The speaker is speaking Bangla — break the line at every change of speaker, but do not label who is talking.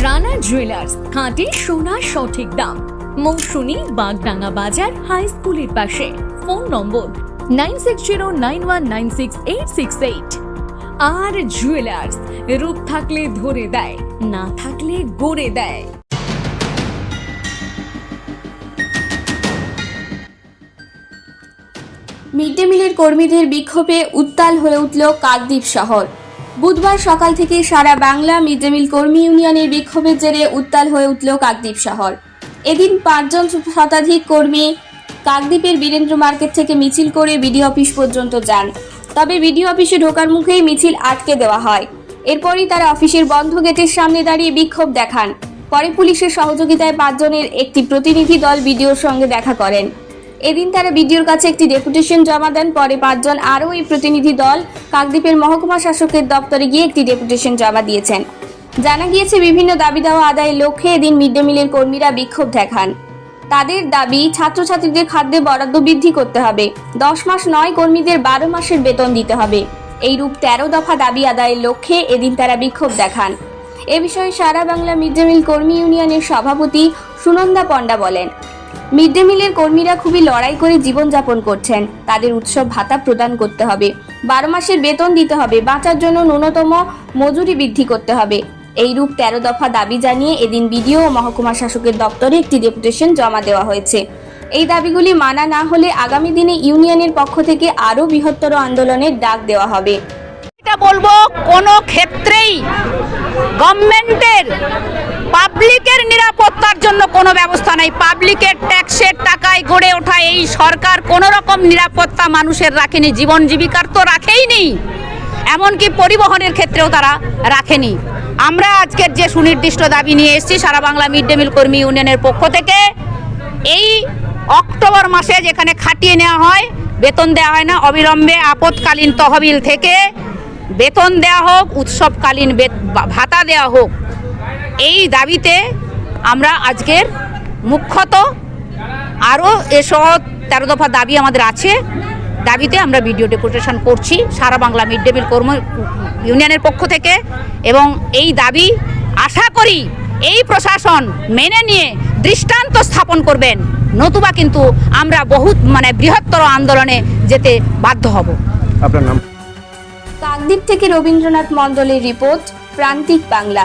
রানা জুয়েলার্স খাঁটি সোনা সঠিক দাম। মৌসুমী বাগডাঙ্গা বাজার হাই স্কুলের পাশে। Phone number nine six zero nine one nine six eight six eight আর জুয়েলার্স রূপ থাকলে ধরে দেয়, না থাকলে গড়ে দেয়।
মিড ডে মিলের কর্মীদের বিক্ষোভে উত্তাল হয়ে উঠল কাকদ্বীপ শহর। বুধবার সকাল থেকে Sara Bangla mid day meal কর্মী ইউনিয়নের বিক্ষোভের জেরে উত্তাল হয়ে উঠল কাকদ্বীপ শহর। এদিন পাঁচজন শতাধিক কর্মী কাকদ্বীপের বীরেন্দ্র মার্কেট থেকে মিছিল করে বিডিও অফিস পর্যন্ত যান। তবে বিডিও অফিসে ঢোকার মুখেই মিছিল আটকে দেওয়া হয়। এরপরই তারা অফিসের বন্ধ গেটের সামনে দাঁড়িয়ে বিক্ষোভ দেখান। পরে পুলিশের সহযোগিতায় পাঁচজনের একটি প্রতিনিধি দল বিডিওর সঙ্গে দেখা করেন। এদিন তারা বিডিওর কাছে একটি ডেপুটেশন জমা দেন, পরে পাঁচজন আরও এই প্রতিনিধি দল কাকদ্বীপের মহকুমা শাসকের দপ্তরে গিয়ে একটি ডেপুটেশন জমা দিয়েছেন। জানা গিয়েছে, বিভিন্ন দাবি দেওয়া আদায়ের লক্ষ্যে এদিন মিড ডে মিলের কর্মীরা বিক্ষোভ দেখান। তাদের দাবি, ছাত্রছাত্রীদের খাদ্যে বরাদ্দ বৃদ্ধি করতে হবে। দশ মাস নয়, কর্মীদের বারো মাসের বেতন দিতে হবে। এই রূপ তেরো দফা দাবি আদায়ের লক্ষ্যে এদিন তারা বিক্ষোভ দেখান। এ বিষয়ে Sara Bangla mid day meal কর্মী ইউনিয়নের সভাপতি সুনন্দা পণ্ডা বলেন মিড ডে মিলের কর্মীরা খুবই লড়াই করে জীবনযাপন করছেন। তাদের উৎসব ভাতা প্রদান করতে হবে। বারো মাসের বেতন দিতে হবে। বাঁচার জন্য ন্যূনতম মজুরি বৃদ্ধি করতে হবে। এইরূপ তেরো দফা দাবি জানিয়ে এদিন বিডিও ও মহকুমা শাসকের দপ্তরে একটি ডেপুটেশন জমা দেওয়া হয়েছে। এই দাবিগুলি মানা না হলে আগামী দিনে ইউনিয়নের পক্ষ থেকে আরও বৃহত্তর আন্দোলনের ডাক দেওয়া হবে।
এটা বলব, কোনো ক্ষেত্রেই গভর্নমেন্টের পাবলিকের নিরাপত্তার জন্য কোনো ব্যবস্থা নাই। পাবলিকের ট্যাক্সের টাকায় গড়ে ওঠা এই সরকার কোনো রকম নিরাপত্তা মানুষের রাখেনি, জীবন জীবিকার তো রাখেই নেই এমনকি পরিবহনের ক্ষেত্রেও তারা রাখেনি। আমরা আজকের যে সুনির্দিষ্ট দাবি নিয়ে এসেছি, Sara Bangla mid day meal কর্মী ইউনিয়নের পক্ষ থেকে, এই অক্টোবর মাসে যেখানে খাটিয়ে নেওয়া হয়, বেতন দেওয়া হয় না, অবিলম্বে আপৎকালীন তহবিল থেকে বেতন দেওয়া হোক, উৎসবকালীন ভাতা দেওয়া হোক এই দাবিতে আমরা আজকের মুখ্যত আরও এসহ তেরো দফা দাবি আমাদের আছে। দাবিতে আমরা ভিডিও ডেপুটেশন করছি Sara Bangla mid day meal কর্ম ইউনিয়নের পক্ষ থেকে এবং এই দাবি আশা করি এই প্রশাসন মেনে নিয়ে দৃষ্টান্ত স্থাপন করবেন। নতুবা কিন্তু আমরা বহুত মানে বৃহত্তর আন্দোলনে যেতে বাধ্য হব।
আপনার নাম?
কাকদ্বীপ থেকে রবীন্দ্রনাথ মণ্ডলের রিপোর্ট প্রান্তিক বাংলা।